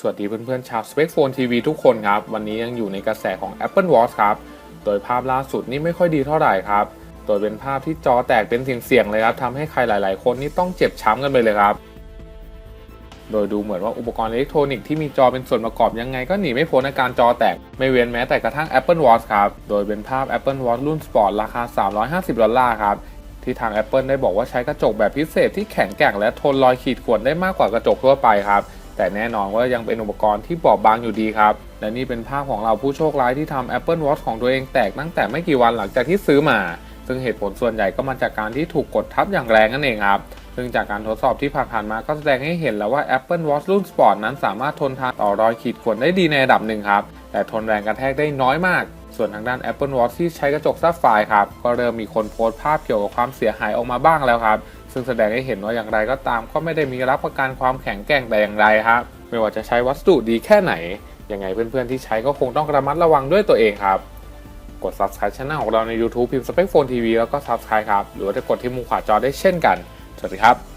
สวัสดีเพื่อนๆชาว Spec Phone TV ทุกคนครับ วันนี้ยังอยู่ในกระแสของ Apple Watch ครับ โดยภาพล่าสุดนี่ไม่ค่อยดีเท่าไหร่ครับ โดยเป็นภาพที่จอแตกเป็นเสียงๆเลยครับทำให้ใครหลายๆ คนนี่ต้องเจ็บช้ำกันไปเลยครับ โดยดูเหมือนว่าอุปกรณ์อิเล็กทรอนิกส์ที่มีจอเป็นส่วนประกอบยังไงก็หนีไม่พ้นอาการจอแตก ไม่เว้นแม้แต่กระทั่ง Apple Watch ครับ โดยเป็นภาพ Apple Watch รุ่น Sport ราคา 350 ดอลลาร์ครับที่ทาง Apple ได้บอกว่าใช้กระจกแบบพิเศษที่แข็งแกร่งและทนรอยขีดข่วนได้มากกว่ากระจกทั่วไปครับ แต่แน่นอนว่ายังเป็นอุปกรณ์ที่บอบบางอยู่ดีครับ และนี่เป็นภาพของเราผู้โชคร้ายที่ทำ Apple Watch ของตัวเองแตกตั้งแต่ไม่กี่วันหลังจากที่ซื้อมา ซึ่งเหตุผลส่วนใหญ่ก็มาจากการที่ถูกกดทับอย่างแรงนั่นเองครับซึ่งจากการทดสอบที่ผ่านมาก็แสดงให้เห็นแล้วว่า Apple Watch รุ่น Sport นั้นสามารถทนทานต่อรอยขีดข่วนได้ดีในระดับหนึ่งครับ แต่ทนแรงกระแทกได้น้อยมาก ส่วนทางด้าน Apple Watch ที่ใช้กระจกซับไฟร์ครับ ก็เริ่มมีคนโพสต์ภาพเกี่ยวกับความเสียหายออกมาบ้างแล้วครับ ซึ่งแสดงให้เห็นว่าอย่างไรก็ตาม ก็ไม่ได้มีรับประกันความแข็งแกร่งแต่อย่างไรครับ ไม่ว่าจะใช้วัสดุดีแค่ไหน ยังไงเพื่อนๆที่ใช้ก็คงต้องระมัดระวังด้วยตัวเองครับ กด subscribe channel ของเราใน YouTube พิมพ์ Spec Phone TV แล้วก็ subscribe ครับ หรือว่าจะกดที่มุมขวาจอได้เช่นกัน สวัสดีครับ